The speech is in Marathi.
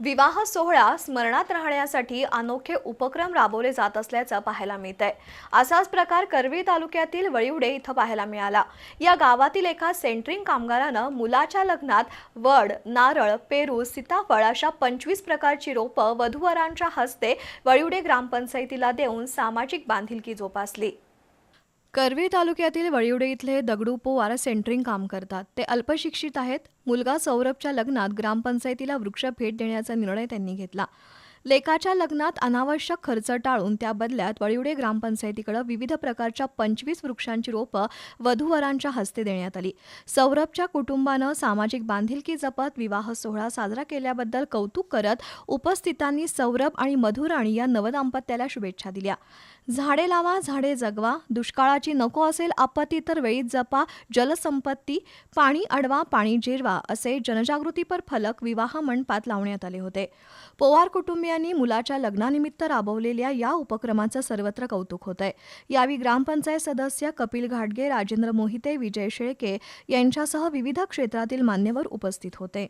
विवाह सोहळा स्मरणात राहण्यासाठी अनोखे उपक्रम राबवले जात असल्याचं पाहायला मिळत आहे असाच प्रकार करवी तालुक्यातील वळिवडे इथं पाहायला मिळाला. या गावातील एका सेंटरिंग कामगारानं मुलाच्या लग्नात वड नारळ पेरू सीताफळ अशा पंचवीस प्रकारची रोपं वधूवरांच्या हस्ते वळिवडे ग्रामपंचायतीला देऊन सामाजिक बांधिलकी जोपासली. करवी तालुक्यातील वळिवडे इथले दगडू पोवार सेंटरिंग काम करतात. ते अल्पशिक्षित आहेत. मुलगा सौरभच्या लग्नात ग्रामपंचायतीला वृक्ष भेट देण्याचा निर्णय त्यांनी घेतला. लेकाच्या लग्नात अनावश्यक खर्च टाळून त्या बदल्यात वळिवडे ग्रामपंचायतीकडे विविध प्रकारच्या पंचवीस वृक्षांची रोपं वधूवरांच्या हस्ते देण्यात आली. सौरभच्या कुटुंबानं सामाजिक बांधिलकी जपत विवाह सोहळा साजरा केल्याबद्दल कौतुक करत उपस्थितांनी सौरभ आणि मधुराणी या नवदाम्पत्याला शुभेच्छा दिल्या. झाडे लावा झाडे जगवा दुष्काळाची नको असेल आपत्ती तर वेळीत जपा जलसंपत्ती पाणी अडवा पाणी जिरवा असे जनजागृतीपर फलक विवाह मंडपात लावण्यात आले होते. पोवार कुटुंबियांनी मुलाच्या लग्नानिमित्त राबवलेल्या या उपक्रमाचं सर्वत्र कौतुक होत आहे यावेळी ग्रामपंचायत सदस्य कपिल घाटगे राजेंद्र मोहिते विजय शेळके यांच्यासह विविध क्षेत्रातील मान्यवर उपस्थित होते.